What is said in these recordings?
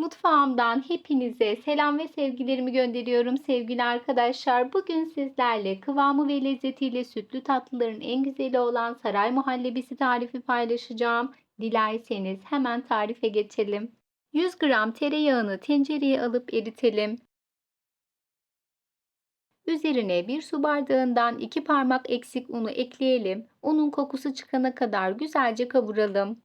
Mutfağımdan hepinize selam ve sevgilerimi gönderiyorum sevgili arkadaşlar. Bugün sizlerle kıvamı ve lezzetiyle sütlü tatlıların en güzeli olan saray muhallebisi tarifi paylaşacağım. Dilerseniz hemen tarife geçelim. 100 gram tereyağını tencereye alıp eritelim. Üzerine bir su bardağından 2 parmak eksik unu ekleyelim. Unun kokusu çıkana kadar güzelce kavuralım.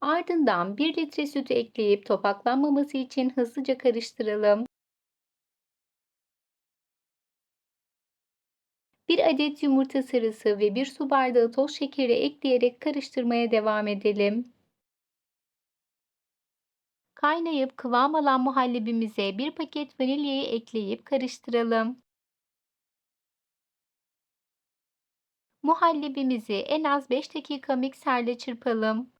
Ardından 1 litre sütü ekleyip topaklanmaması için hızlıca karıştıralım. 1 adet yumurta sarısı ve 1 su bardağı toz şekeri ekleyerek karıştırmaya devam edelim. Kaynayıp kıvam alan muhallebimize 1 paket vanilyayı ekleyip karıştıralım. Muhallebimizi en az 5 dakika mikserde çırpalım.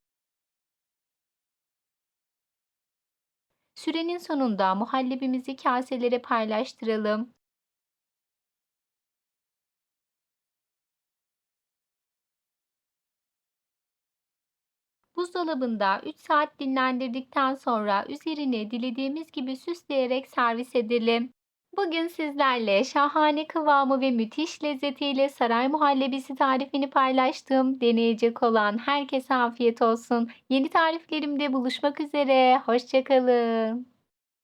Sürenin sonunda muhallebimizi kaselere paylaştıralım. Buzdolabında 3 saat dinlendirdikten sonra üzerine dilediğimiz gibi süsleyerek servis edelim. Bugün sizlerle şahane kıvamı ve müthiş lezzetiyle saray muhallebisi tarifini paylaştım. Deneyecek olan herkese afiyet olsun. Yeni tariflerimde buluşmak üzere. Hoşçakalın.